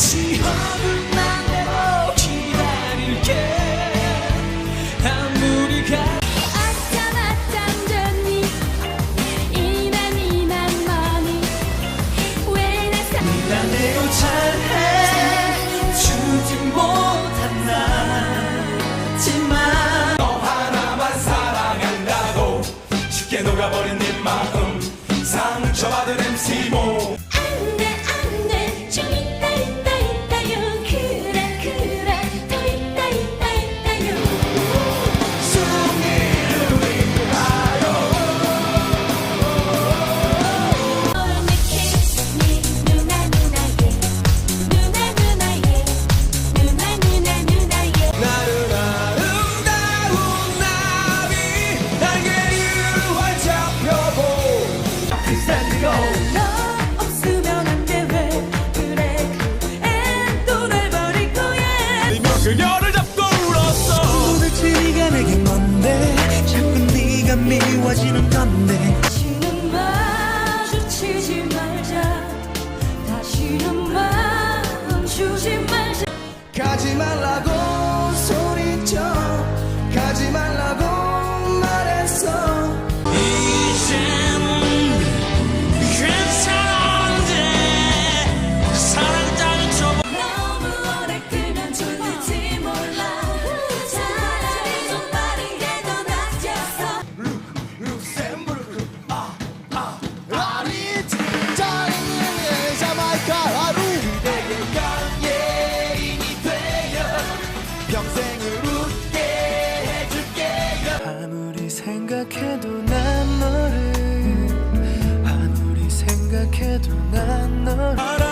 다시 허물난 대로 기다릴게. 아무리 가 아참 아참 좋니 이만 이만 머니 왜나 사... 네가 내고 잘해. 주지 못한 나지만 너 하나만 사랑한다고 쉽게 녹아버린 네 마음. 상처받은 MC 모. 미워지는 건데. 생각해도 난 너를 아무리 생각해도 난 너를